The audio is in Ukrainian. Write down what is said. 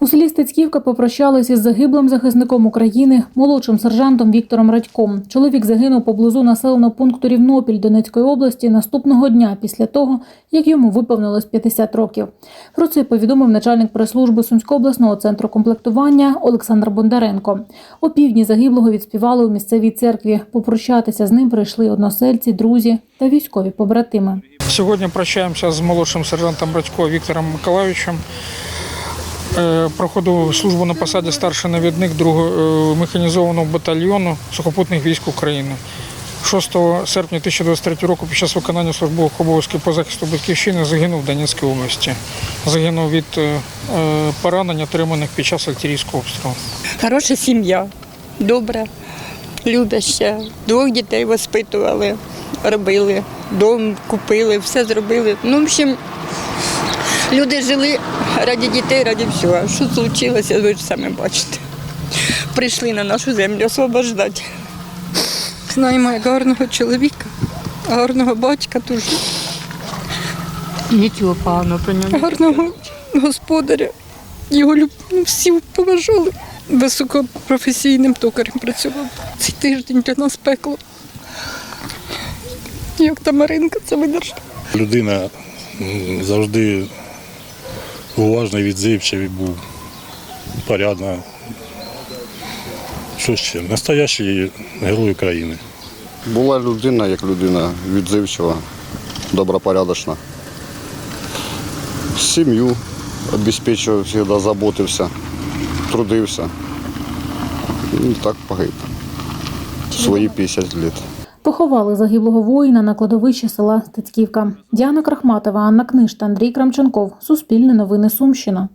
У селі Стецьківка попрощалися із загиблим захисником України, молодшим сержантом Віктором Радьком. Чоловік загинув поблизу населеного пункту Рівнопіль Донецької області наступного дня після того, як йому виповнилось 50 років. Про це повідомив начальник прес-служби Сумського обласного центру комплектування Олександр Бондаренко. О півдні загиблого відспівали у місцевій церкві. Попрощатися з ним прийшли односельці, друзі та військові побратими. Сьогодні прощаємося з молодшим сержантом Радько Віктором Миколайовичем. Е, Проходив службу на посаді старший навідник 2-го механізованого батальйону сухопутних військ України. 6 серпня 2023 року під час виконання службових обов'язків по захисту батьківщини загинув в Донецькій області. Загинув від е, е, поранень, отриманих під час артилерійського обстрілу. Хороша сім'я, добра, любяща. Двох дітей воспитували, робили, дом купили, все зробили. Ну, в общем, люди жили раді дітей, раді всього. А що случилося, ви ж самі бачите. Прийшли на нашу землю освобождати. Знаємо як гарного чоловіка, гарного батька дуже, Нічого поганого про нього. гарного господаря. Його люб... ну, всі поважали. Високопрофесійним токарем працював. Цей тиждень для нас пекло. Як та Маринка це видержала. Людина завжди уважна, відзивчивий був, порядна. Що ще? Настоящий герой України. Була людина, як людина, відзивчива, добропорядочна. Сім'ю обезпечував, завжди заботився, трудився. І так погиб. Свої 50 років. Поховали загиблого воїна на кладовищі села Стецьківка. Діана Крахматова, Анна Книж та Андрій Крамченков. Суспільне новини Сумщина.